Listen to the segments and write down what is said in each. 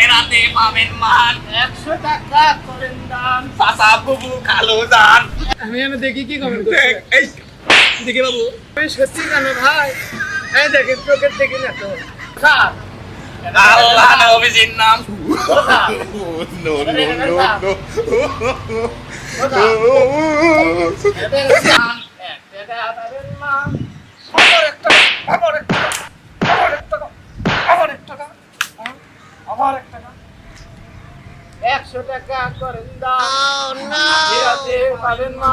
আখেরাতে পাবেন মান। একশো টাকা করেন দান চাচা বুবু খালো দান আমি এনে দেখি কি কমেন্ট করছে। এই দিকে বাবু। আমি সত্যি কেন ভাই এই দেখেন চোখের দেখি না তো। স্যার আল্লাহ নবীজির নাম. একশো টাকা করেন দান ফেরাতে পাবেন না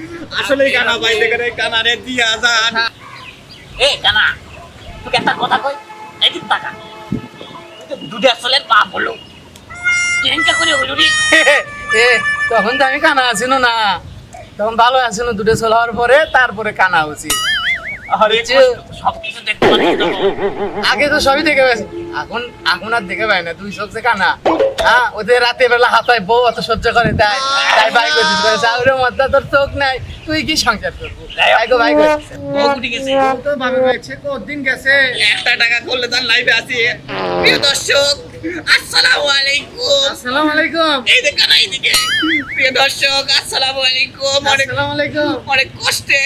আসলে কানা ভাই দেখে কানারে দিয়া দান এ কানা তোকে একটা কথা কই? টাকা দুধের চলের বাপ হলো। করে হলো রে। এ তখন তো আমি কানা আছিনো না। তখন ভালো আছিনো দুটো ছোল হওয়ার পরে তারপরে কানা উচিত সব কিছু দেখতে আগে তো সবই দেখে পাইছি। এখন এখন আর দেখে পাই না দুই চোখে কানা। হ্যাঁ ওদের রাতে বেলা হাতায় বউ অত সহ্য করে তাই তাই ভাই করছিস করে চাউরের মধ্যে তোর চোখ নাই তুই কি সংসার করব? ভাই গো ভাই করছিস গুটি গেছে। তো ভাবে হয়েছে কদিন গেছে? একটা টাকা করলে তার লাইফে আছি। প্রিয় দর্শক আসসালামু আলাইকুম। আসসালামু আলাইকুম। এই যে কানা এইদিকে। প্রিয় দর্শক আসসালামু আলাইকুম। অনেক আসসালামু আলাইকুম। অনেক কষ্টে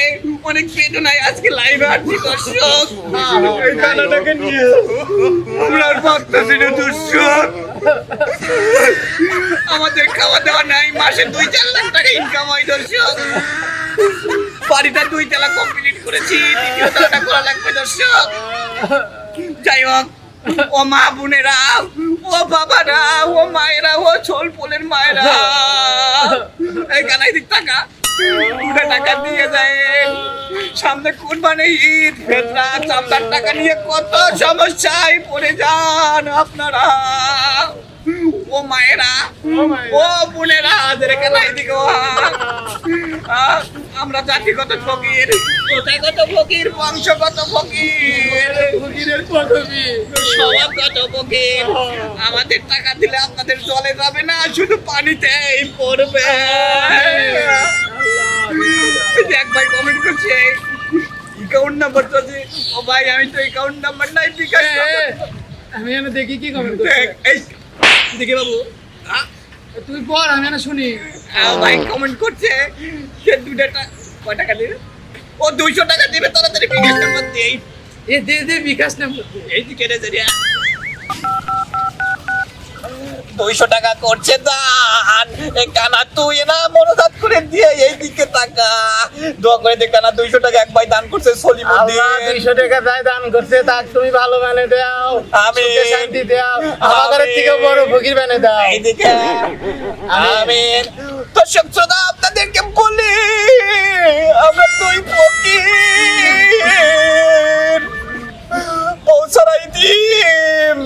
অনেক বেদনায় আজকে লাইভে আসছি দর্শক। এই কানাটাকে নিয়ে। দর্শক আমাদের খাওয়া দাওয়া নাই, মাসে দুই চার লাখ টাকা ইনকাম হয়, দর্শক। বাড়িটা দুই তালা কমপ্লিট করেছি, দ্বিতীয় তালাটা করা লাগবে, দর্শক। যাই হোক, ও মা বোনেরা, ও বাবারা, ও মায়েরা, ও ছোল পোলের মায়েরা। এই কানাই দিক টাকা টাকা দিয়ে যায় সামনে কোরবানি ঈদ? ফেতরা চামড়ার টাকা নিয়ে কত সমস্যায় পড়ে যান আপনারা। ও মায়েরা, ও বোনেরা যেরকম নাই দিকে আমরা জাতিগত ফকির কোথায়গত ফকির, বংশগত ফকির। ফকিরের পদবী স্বভাবগত ফকির। আমাদের টাকা দিলে আপনাদের জলে যাবে না, শুধু পানিতেই পড়বে। ভাই কমেন্ট করছে। অ্যাকাউন্ট নাম্বার তো আছে। ও ভাই আমি তো অ্যাকাউন্ট নাম্বার নাই বিকাশ এ, number- আমি দেখি কি কমেন্ট করছে। দেখ, এই। দেখে বাবু। তুই পড় আমি শুনি। ভাই কমেন্ট করছে। সে দুটা কয় টাকা দিবে? ও দুইশো টাকা দিবে তাড়াতাড়ি বিকাশ নাম্বার দিয়ে এ দে দে বিকাশ নাম্বার এই দিকে রে জরিয়া দুইশো টাকা করছে দান কানা তুই দোয়া করে কানা দুইশো টাকা এক ভাই দান করছে সলিমুদ্দিন দুইশো টাকা যাই দান করছে তাক তুমি ভালো বানে দাও। সুখে শান্তি দাও আমাদের। থেকে বড় ফকির বানে দাও। আমিন দর্শক শ্রোতা আপনাদেরকে বলি আমরা দুই ফকির। দিন।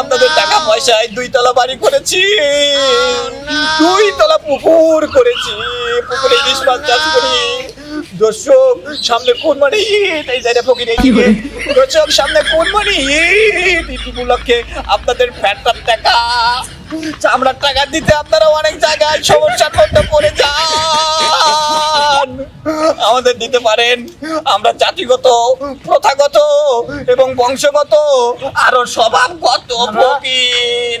আপনাদের টাকা পয়সায় দুই তলা বাড়ি করেছি। দুই তলা পুকুর করেছি। পুকুরে ইলিশ মাছ চাষ করি। দর্শক সামনে কোরবানি ঈদ। এই জায়গায় ফকির এইদিকে দর্শক সামনে কোরবানি ঈদ। ঈদ উপলক্ষে আপনাদের ফ্যাটার টাকা চামড়ার টাকা দিতে আপনারা অনেক জায়গায় সমস্যার মধ্যে পড়ে যান। আমাদের দিতে পারেন। আমরা জাতিগত প্রথাগত এবং বংশগত আরও স্বভাবগত ফকির।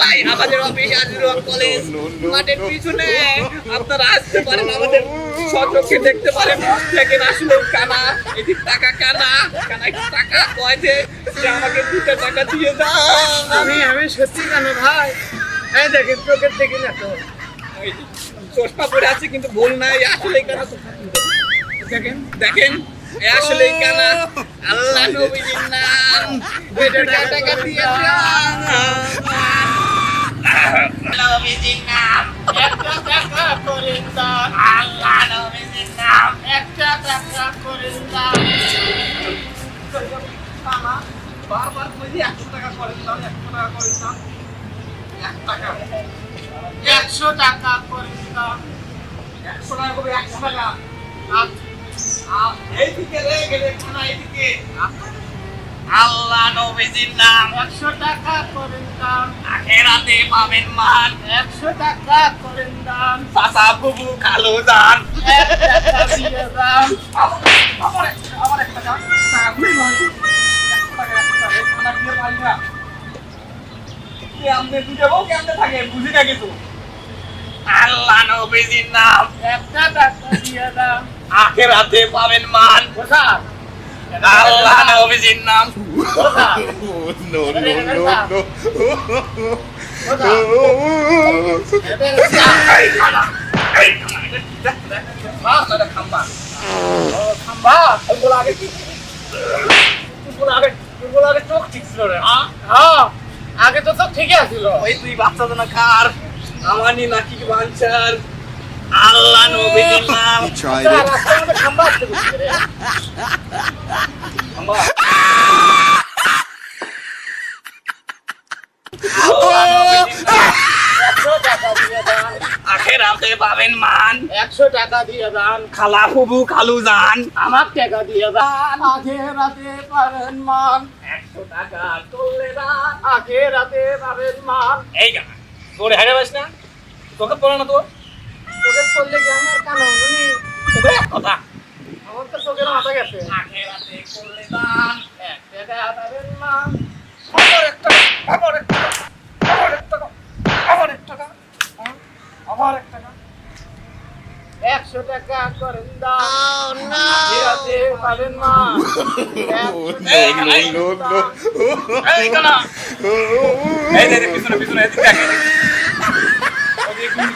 ভাই আমাদের অফিস আজিরুল কলেজ মাঠের পিছনে। আপনারা আসতে পারেন আমাদের সচক্ষে দেখতে পারেন। দেখেন আসলে কানা এদিক টাকা কানা কানা টাকা কয় যে যে আমাকে দুটো টাকা দিয়ে দাও। আমি আমি সত্যি কেন ভাই। এই দেখেন চোখের দেখি না তো চশমা পরে আছে কিন্তু ভুল নাই আসলে কানা দেখেন দেখেন আসলে কানা। আল্লাহ নবীজির নাম। দুটো টাকা দিয়ে নবীজির নাম একটা টাকা করেন দান আল্লাহ নবীজির নাম একটা টাকা করেন দান বারবার কইলি একশো টাকা করেন দাম একশো টাকা করেন দাম এক টাকা একশো টাকা করে দাম একশো টাকা করবে একশো টাকা এইদিকে রে গেলে এইদিকে আল্লাহ নবীজির নাম। একশো টাকা করে দাম। আখেরাতে পাবেন মান। একশো টাকা করে দাম। চাচা বুবু খালু দান আল্লাহ নবীজির নাম। একটা টাকা দিয়ে দাম। আখেরাতে পাবেন মান। আল্লাহ নাম খানা দেখ দেখ মাছ না খাম্বা খাম্বা আগে কি আগে আগে চোখ ঠিক ছিল রে হ্যাঁ আগে তো সব ঠিকই আছিল। ওই তুই বাচ্চা তো না খার আমানি নাকি বাঞ্চার। আল্লাহ নবীজির নাম He tried it. আখেরাতে পাবেন মান। একশো টাকা দিয়ে দান। খালা ফুবু খালু আমার টাকা দিয়ে দান। পাবেন মান। একশো টাকা চললে দান। পাবেন মান। এই গানা তোর হেরে বাস না? তোকে পড়ে না তোর কানো কথা। আমার তো চোখের মাথা গেছে। আখেরাতে করলে দান এক টাকা পাবেন মান আমার একটা আমার একটা আমার একটা আমার একটা আমার একটা একশো টাকা করেন দান। আগে রাতে পাবেন no. এই যে পিছনে পিছনে এদিকে ওদিকে কোন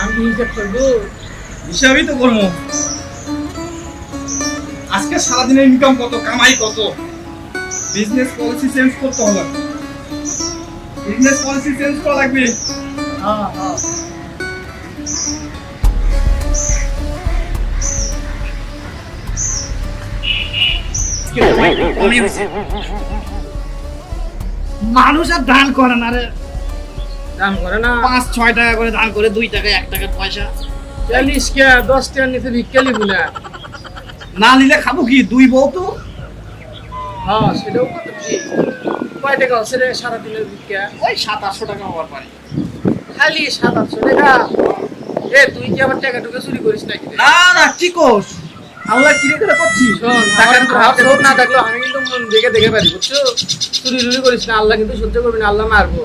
আমি হিসাব করব? হিসাবই তো করব। আজকে সারাদিনের ইনকাম কত কামাই কত? বিজনেস পলিসি চেঞ্জ করতে হবে। বিজনেস পলিসি চেঞ্জ করা লাগবে। হ্যাঁ হ্যাঁ মানুষ আর দান করে না রে। দাম করে না। পাঁচ ছয় টাকা করে দান করে দুই টাকা এক টাকার পয়সা। চল্লিশ কে দশ টাকার নিচে ভিক্ষা লিবু না নিলে খাব কি? দুই বউ তো। হ্যাঁ সেটাও কত ঠিক। কয় টাকা হচ্ছে রে সারাদিনের ভিক্ষা? ওই সাত আটশো টাকা হওয়ার পারে। খালি সাত আটশো টাকা এ তুই কি আবার টাকা টুকা চুরি করিস নাকি না না কি আল্লাহ কি রে করছি? টাকার টাকার ভাব না থাকলেও আমি কিন্তু মন দেখে দেখে পারি বুঝছ? চুরি টুরি করিস না আল্লাহ কিন্তু সহ্য করবি না আল্লাহ মারবো।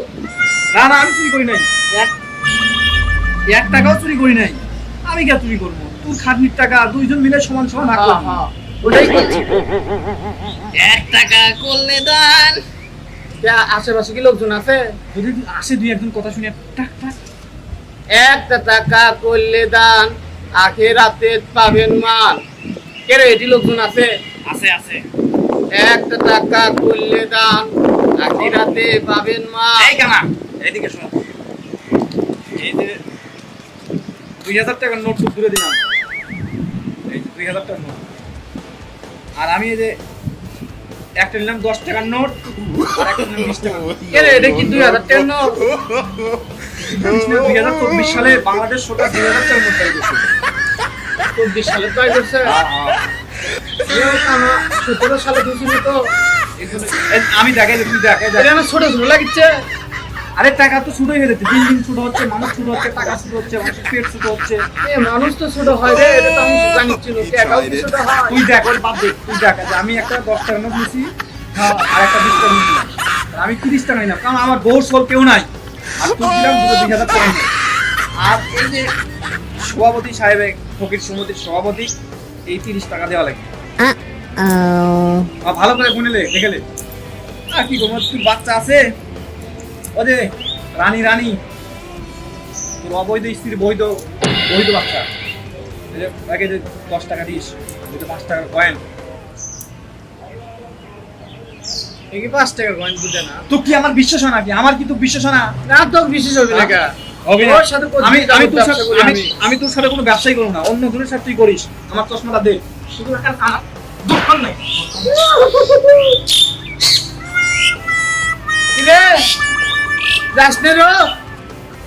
না না আমি চুরি করি নাই। এক এক টাকাও চুরি করি নাই। আমি কে চুরি করব? তুই খাটনির টাকা দুইজন মিলে সমান সমান ভাগ হ্যাঁ হ্যাঁ ওটাই করছি। এক টাকা করলে দান। আশেপাশে কি লোকজন আছে? যদি আসে দুই একজন কথা শুনে টাক টাক। একটা টাকা করলে দান আখে রাতে পাবেন মান। কে রে এটি লোকজন আছে? আছে আছে। একটা টাকা করলে দান আখে রাতে পাবেন মান। এই কানা এইদিকে শোন। এই যে দুই হাজার টাকার নোট দূরে দিলাম। এই যে দুই হাজার টাকার নোট। আর আমি এই যে একটা নিলাম দশ টাকার নোট আর একটা নিলাম বিশ টাকার নোট। এটা কি দুই হাজার টাকা নোট দুই হাজার চব্বিশ সালে বাংলাদেশ সরকার দুই হাজার টাকার নোট তৈরি করছে চব্বিশ সালে তৈরি করছে? সতেরো সালে দিয়েছিল তো। আমি দেখাই এটা আমার ছোট ছোট লাগিচ্ছে। আরে টাকা তো শুরু হয়ে যাচ্ছে বিল্ডিং শুরু হচ্ছে মানুষ শুরু হচ্ছে টাকা শুরু হচ্ছে মানুষের পেট শুরু হচ্ছে। এ মানুষ তো ছোট হয় রে এটা তো আমি জানিচ্ছি না টাকাও কি ছোট হয়? তুই দেখ ওর বাদ দে তুই দেখ যে আমি একটা দশ টাকা নোট নিছি হ্যাঁ আর একটা বিশ টাকা নোট আমি তিরিশ টাকা নিলাম কারণ আমার বউ সোল কেউ নাই। আর তুই দিলাম দুটো দুই হাজার টাকা আর এই যে সভাপতি সাহেব ফকির সমিতির সভাপতি এই তিরিশ টাকা দেওয়া লাগে। আর ভালো করে গুনেলে দেখেলে আর কি তুই বাচ্চা আছে? রানী রানী। তোর অবৈধ স্ত্রীর বৈধ বৈধ বাচ্চা। এই যে আগে যে দশ টাকা দিস পাঁচ টাকার কয়েন এই পাঁচ টাকা কয়েন বুঝে না? তো কি আমার বিশ্বাস হয় নাকি? আমার কি তো বিশ্বাস হয় না? হবে না। আমি তোর সাথে কোনো ব্যবসাই করব না। অন্য জনের সাথে তুই করিস। আমার চশমাটা দে। শুধু একটা দোকান নাই। কি রে যাস নে রো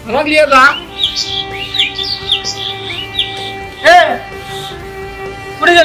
আমাকে লিয়ে দা এ কোথায়